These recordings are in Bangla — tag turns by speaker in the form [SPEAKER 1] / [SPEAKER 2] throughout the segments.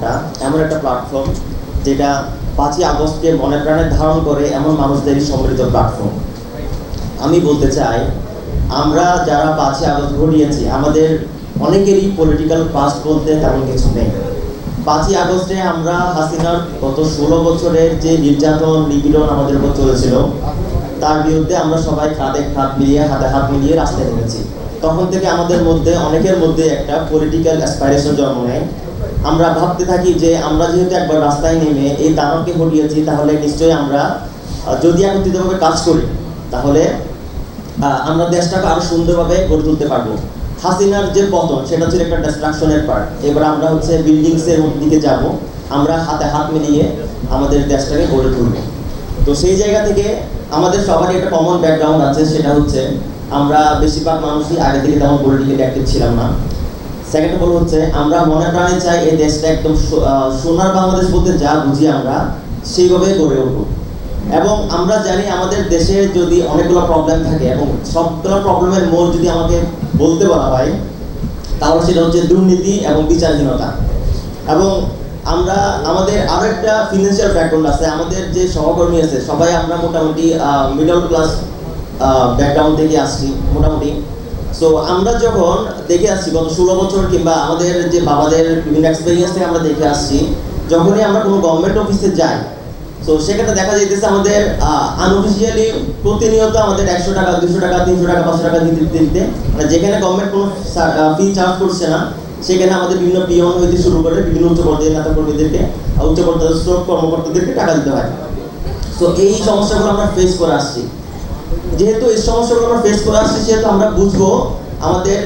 [SPEAKER 1] প্ল্যাটফর্মটা এমন একটা প্ল্যাটফর্ম যেটা পাঁচই আগস্টকে মনে প্রাণে ধারণ করে এমন মানুষদেরই সম্মিলিত প্ল্যাটফর্ম আমি বলতে চাই, আমরা যারা পাঁচই আগস্ট ঘটিয়েছি আমাদের অনেকেরই পলিটিক্যাল পাস্ট বলতে তেমন কিছু নেই। পাঁচই আগস্টে আমরা হাসিনার গত ষোলো বছরের যে নির্যাতন, নিপীড়ন আমাদের উপর চলেছিল, তার বিরুদ্ধে আমরা সবাই খাতে খাত মিলিয়ে, হাতে হাত মিলিয়ে রাস্তায় নেমেছি। তখন থেকে আমাদের মধ্যে, অনেকের মধ্যে একটা পলিটিক্যাল অ্যাসপাইরেশন জন্ম নেয়। আমরা ভাবতে থাকি যে আমরা যেহেতু একবার রাস্তায় নেমে এই দানবকে হটিয়েছি, তাহলে নিশ্চয়ই আমরা যদি একত্রিতভাবে কাজ করি, তাহলে আমরা দেশটাকে আরও সুন্দরভাবে গড়ে তুলতে পারব। হাসিনার যে পতন, সেটা ছিল একটা ডিস্ট্রাকশনের পার্ট এবার আমরা হচ্ছে বিল্ডিংস এর দিকে যাব, আমরা হাতে হাত মিলিয়ে আমাদের দেশটাকে গড়ে তুলব। তো সেই জায়গা থেকে আমাদের সবারই একটা কমন ব্যাকগ্রাউন্ড আছে, সেটা হচ্ছে আমরা বেশিরভাগ মানুষই আগে থেকে তেমন পলিটিক্যালি অ্যাক্টিভ ছিলাম না। সেকেন্ড অল হচ্ছে, আমরা মনে প্রাণে চাই এই দেশটা একদম সোনার বাংলাদেশ বলতে যা বুঝি আমরা সেইভাবে গড়ে উঠবো। এবং আমরা জানি আমাদের দেশে যদি অনেকগুলো প্রবলেম থাকে এবং সবগুলো প্রবলেমের মূল যদি আমাকে বলতে বলা হয়, তাহলে সেটা হচ্ছে দুর্নীতি এবং বিচারহীনতা। এবং আমরা, আমাদের আরও একটা ফিনান্সিয়াল ব্যাকগ্রাউন্ড আছে, আমাদের যে সহকর্মী আছে, সবাই আমরা মোটামুটি মিডল ক্লাস ব্যাকগ্রাউন্ড থেকে আসছি, মোটামুটি। সো আমরা যখন দেখে আসছি, গত ষোলো বছর কিংবা আমাদের যে বাবাদের বিভিন্ন এক্সপিরিয়েন্স থেকে আমরা দেখে আসছি, যখনই আমরা কোনো গভর্নমেন্ট অফিসে যাই তো সেখানে দেখা যাইতেছে আমাদের আনঅফিসিয়ালি প্রতিনিয়ত আমাদের একশো টাকা, দুশো টাকা, তিনশো টাকা, পাঁচশো টাকা দিতে দিতে মানে যেখানে গভর্নমেন্ট কোনো ফি চার্জ করছে না, সেখানে আমাদের বিভিন্ন পিয়ন হইতে শুরু করে বিভিন্ন উচ্চ পর্যায়ের নেতা কর্মীদেরকে উচ্চ পর্যায়ের কর্মকর্তাদেরকে টাকা দিতে হয়। তো এই সমস্যাগুলো আমরা ফেস করে আসছি। যেহেতু এই সমস্যাগুলো আমরা ফেস করে আসছি, সেহেতু আমরা বুঝব আমাদের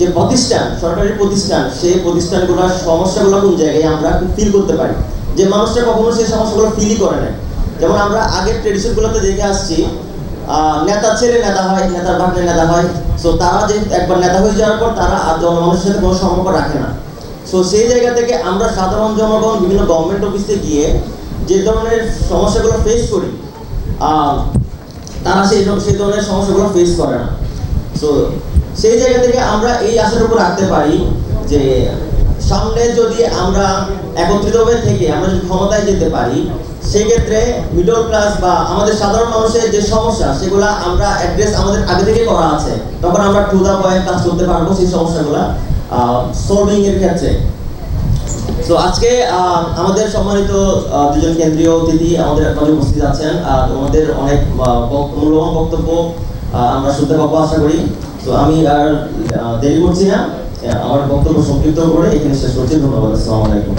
[SPEAKER 1] যে প্রতিষ্ঠান, সরকারি প্রতিষ্ঠান, সেই প্রতিষ্ঠানগুলোর সমস্যাগুলো কোন জায়গায় আমরা ফিল করতে পারি। যে মানুষটা কখনো সেই সমস্যাগুলো ফিলই করে না যেমন আমরা আগের ট্রেডিশনগুলোতে দেখে আসছি নেতার ছেলে নেতা হয়, নেতার ভাগ্নে নেতা হয়। সো তারা যে একবার নেতা হয়ে যাওয়ার পর তারা আর জনগণের সাথে কোনো সম্পর্ক রাখে না। সো সেই জায়গা থেকে আমরা সাধারণ জনগণ, বিভিন্ন গভর্নমেন্ট অফিসে গিয়ে যে ধরনের সমস্যাগুলো ফেস করি তারা সেই সেই ধরনের সমস্যাগুলো ফেস করে না। সো সেই জায়গা থেকে আমরা এই আশার উপর রাখতে পারি যে সামনে যদি আমরা একত্রিতভাবে থেকে আমরা যদি ক্ষমতায় যেতে পারি, সেক্ষেত্রে মিডল ক্লাস বা আমাদের সাধারণ মানুষের যে সমস্যা, সেগুলো আমরা অ্যাড্রেস আমাদের আগে থেকে করা আছে। তখন আমরা টু দা পয়েন্ট কাজ করতে পারব সেই সমস্যাগুলো সলভিং এর ক্ষেত্রে। তো আজকে আমাদের সম্মানিত দুজন কেন্দ্রীয় অতিথি আমাদের মাঝে উপস্থিত আছেন। আর আমাদের অনেক মূল্যবান বক্তব্য আমরা শুনতে পাবো, আশা করি। তো আমি আর দেরি করছি না। আমার বক্তব্য সংক্ষিপ্ত করে এখানে শেষ করছি। ধন্যবাদ, আসসালামু আলাইকুম।